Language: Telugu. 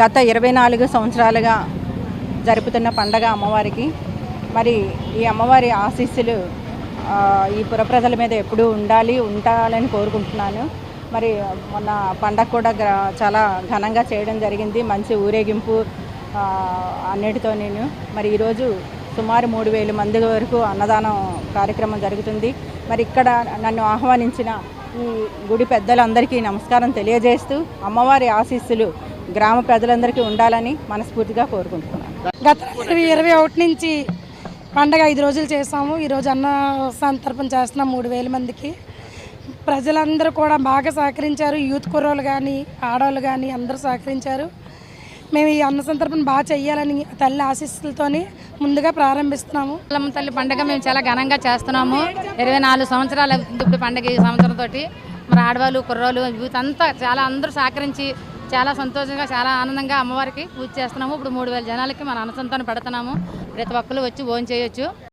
గత ఇరవై నాలుగు సంవత్సరాలుగా జరుపుతున్న పండగ అమ్మవారికి. మరి ఈ అమ్మవారి ఆశీస్సులు ఈ పురప్రజల మీద ఎప్పుడూ ఉండాలి ఉండాలని కోరుకుంటున్నాను. మరి మొన్న పండగ కూడా చాలా ఘనంగా చేయడం జరిగింది. మంచి ఊరేగింపు అన్నిటితో నేను. మరి ఈరోజు సుమారు మూడు వేల మంది వరకు అన్నదానం కార్యక్రమం జరుగుతుంది. మరి ఇక్కడ నన్ను ఆహ్వానించిన ఈ గుడి పెద్దలందరికీ నమస్కారం తెలియజేస్తూ అమ్మవారి ఆశీస్సులు గ్రామ ప్రజలందరికీ ఉండాలని మనస్ఫూర్తిగా కోరుకుంటున్నాను. గత ఇరవై ఇరవై ఒకటి నుంచి పండగ ఐదు రోజులు చేసాము ఈరోజు అన్న సంతర్పణ చేస్తున్నాం మూడు వేల మందికి. ప్రజలందరూ కూడా బాగా సహకరించారు. యూత్ కుర్రోళ్ళు కానీ ఆడవాళ్ళు కానీ అందరూ సహకరించారు. మేము ఈ అన్న సంతర్పణ బాగా చెయ్యాలని తల్లి ఆశీస్సులతోని ముందుగా ప్రారంభిస్తున్నాము. అల్లమ్మ తల్లి పండుగ మేము చాలా ఘనంగా చేస్తున్నాము. ఇరవై నాలుగు సంవత్సరాలు ఇప్పుడు పండుగ ఈ సంవత్సరంతో మరి ఆడవాళ్ళు కుర్రోళ్ళు యూత్ అంతా చాలా అందరూ సహకరించి చాలా సంతోషంగా చాలా ఆనందంగా అమ్మవారికి పూజ చేస్తున్నాము. ఇప్పుడు మూడు వేల జనాలకి మన అనుసంతానం పెడుతున్నాము. ప్రతి ఒక్కరు వచ్చి భోజనం చేయొచ్చు.